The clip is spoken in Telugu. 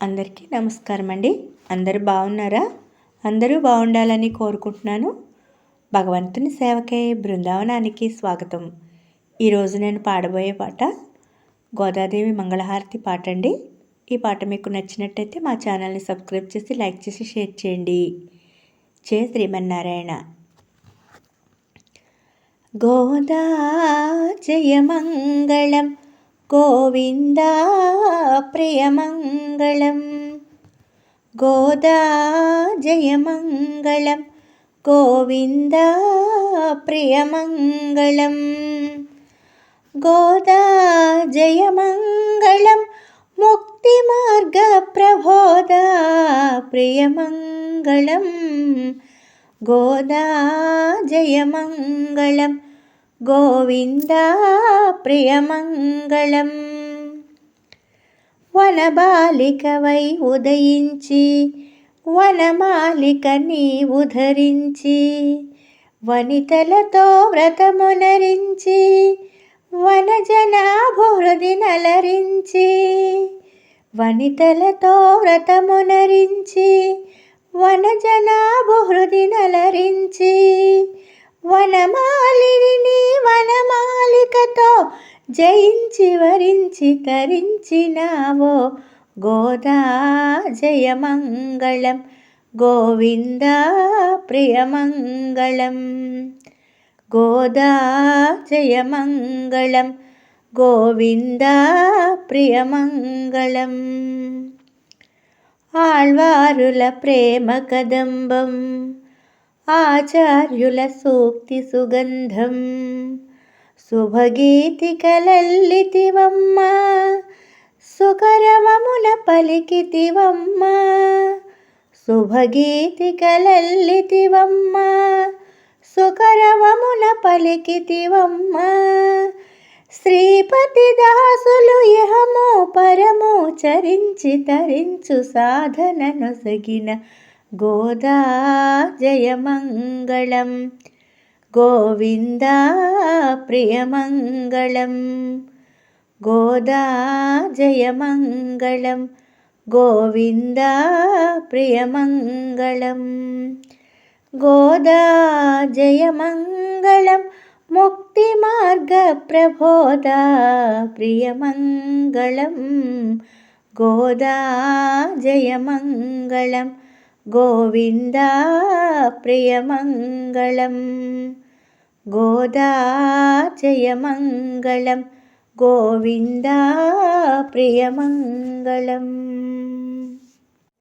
అందరికీ నమస్కారం అండి. అందరూ బాగున్నారా? అందరూ బాగుండాలని కోరుకుంటున్నాను. భగవంతుని సేవకే బృందావనానికి స్వాగతం. ఈరోజు నేను పాడబోయే పాట గోదాదేవి మంగళహారతి పాట అండి. ఈ పాట మీకు నచ్చినట్టయితే మా ఛానల్ని సబ్స్క్రైబ్ చేసి లైక్ చేసి షేర్ చేయండి. జయ శ్రీమన్నారాయణ. గోదా జయమంగళం గోవిందా ప్రియమంగళం గోదా జయమంగళం గోవింద ప్రియమంగళం గోదా జయమంగళం ముక్తిమార్గప్రబోధ ప్రియమంగళం గోదా జయమంగళం గోవింద ప్రియమంగళం వనబాలికవై ఉదయించి వనమాలిక నీవు ధరించి వనితలతో వ్రతమునరించి వనజనాభృది నలరించి వనితలతో వ్రతమునరించి వనజనాభృది నలరించి వనమాలిని జయించి వరించి తరించినావో గోదా జయమంగళం గోవింద ప్రియమంగళం. గోదా జయమంగళం గోవింద ప్రియమంగళం. ఆళ్వారుల ప్రేమ కదంబం ఆచార్యుల సూక్తి సుగంధం. శుభగీతికలల్లితివమ్మ సుకరవమున పలికితివమ్మ శుభగీతికలల్లితివమ్మ సుకరవమున పలికితివమ్మ. శ్రీపతి దాసులు ఇహము పరము చరించి తరించు సాధనను సగిన గోదా జయమంగళం. గోవింద ప్రియమంగళం గోదా జయమంగళం గోవింద ప్రియమంగళం గోదా జయమంగళం ముక్తిమార్గప్రబోధ ప్రియమంగళం గోదా జయమంగళం గోవింద ప్రియమంగళం गोदा जयमङ्गलं गोविन्दाप्रियमङ्गलम्